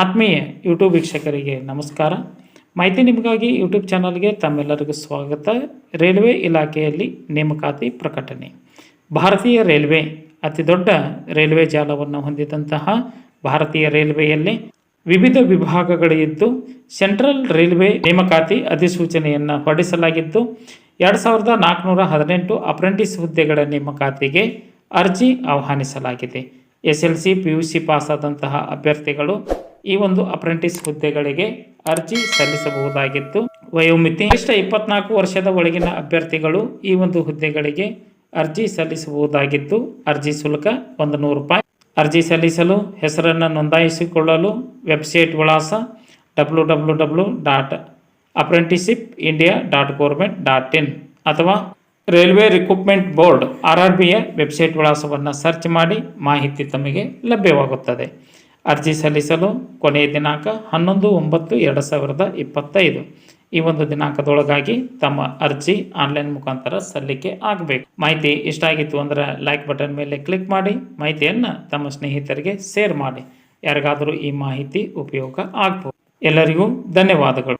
ಆತ್ಮೀಯ ಯೂಟ್ಯೂಬ್ ವೀಕ್ಷಕರಿಗೆ ನಮಸ್ಕಾರ. ಮಾಹಿತಿ ನಿಮಗಾಗಿ ಯೂಟ್ಯೂಬ್ ಚಾನಲ್ಗೆ ತಮ್ಮೆಲ್ಲರಿಗೂ ಸ್ವಾಗತ. ರೈಲ್ವೆ ಇಲಾಖೆಯಲ್ಲಿ ನೇಮಕಾತಿ ಪ್ರಕಟಣೆ. ಭಾರತೀಯ ರೈಲ್ವೆ ಅತಿ ದೊಡ್ಡ ರೈಲ್ವೆ ಜಾಲವನ್ನು ಹೊಂದಿದಂತಹ ಭಾರತೀಯ ರೈಲ್ವೆಯಲ್ಲಿ ವಿವಿಧ ವಿಭಾಗಗಳಿದ್ದು ಸೆಂಟ್ರಲ್ ರೈಲ್ವೆ ನೇಮಕಾತಿ ಅಧಿಸೂಚನೆಯನ್ನು ಹೊರಡಿಸಲಾಗಿದ್ದು, ಎರಡು ಸಾವಿರದ ನಾಲ್ಕುನೂರ ಹದಿನೆಂಟು ಅಪ್ರೆಂಟಿಸ್ ಹುದ್ದೆಗಳ ನೇಮಕಾತಿಗೆ ಅರ್ಜಿ ಆಹ್ವಾನಿಸಲಾಗಿದೆ. S L C P U C ಪಾಸಾದಂತಹ ಅಭ್ಯರ್ಥಿಗಳು ಈ ಒಂದು ಅಪ್ರೆಂಟಿಸ್ ಹುದ್ದೆಗಳಿಗೆ ಅರ್ಜಿ ಸಲ್ಲಿಸಬಹುದಾಗಿತ್ತು. ವಯೋಮಿತಿ ಕನಿಷ್ಠ ಇಪ್ಪತ್ನಾಲ್ಕು ವರ್ಷದ ಒಳಗಿನ ಅಭ್ಯರ್ಥಿಗಳು ಈ ಒಂದು ಹುದ್ದೆಗಳಿಗೆ ಅರ್ಜಿ ಸಲ್ಲಿಸಬಹುದಾಗಿತ್ತು. ಅರ್ಜಿ ಶುಲ್ಕ ಒಂದು ನೂರು ರೂಪಾಯಿ. ಅರ್ಜಿ ಸಲ್ಲಿಸಲು ಹೆಸರನ್ನು ನೋಂದಾಯಿಸಿಕೊಳ್ಳಲು ವೆಬ್ಸೈಟ್ ವಿಳಾಸ W W W dot apprenticeship India dot government dot in ಅಥವಾ railway recruitment board R R ಬಿಯ website ವಿಳಾಸವನ್ನು ಸರ್ಚ್ ಮಾಡಿ ಮಾಹಿತಿ ತಮಗೆ ಲಭ್ಯವಾಗುತ್ತದೆ. ಅರ್ಜಿ ಸಲ್ಲಿಸಲು ಕೊನೆಯ ದಿನಾಂಕ ಹನ್ನೊಂದು ಒಂಬತ್ತು ಎರಡು ಸಾವಿರದ ಇಪ್ಪತ್ತೈದು. ಈ ಒಂದು ದಿನಾಂಕದೊಳಗಾಗಿ ತಮ್ಮ ಅರ್ಜಿ ಆನ್ಲೈನ್ ಮುಖಾಂತರ ಸಲ್ಲಿಕೆ ಆಗಬೇಕು. ಮಾಹಿತಿ ಇಷ್ಟ ಆಗಿತ್ತು ಅಂದರೆ ಲೈಕ್ ಬಟನ್ ಮೇಲೆ ಕ್ಲಿಕ್ ಮಾಡಿ, ಮಾಹಿತಿಯನ್ನು ತಮ್ಮ ಸ್ನೇಹಿತರಿಗೆ ಶೇರ್ ಮಾಡಿ. ಯಾರಿಗಾದರೂ ಈ ಮಾಹಿತಿ ಉಪಯೋಗ ಆಗ್ಬೋದು. ಎಲ್ಲರಿಗೂ ಧನ್ಯವಾದಗಳು.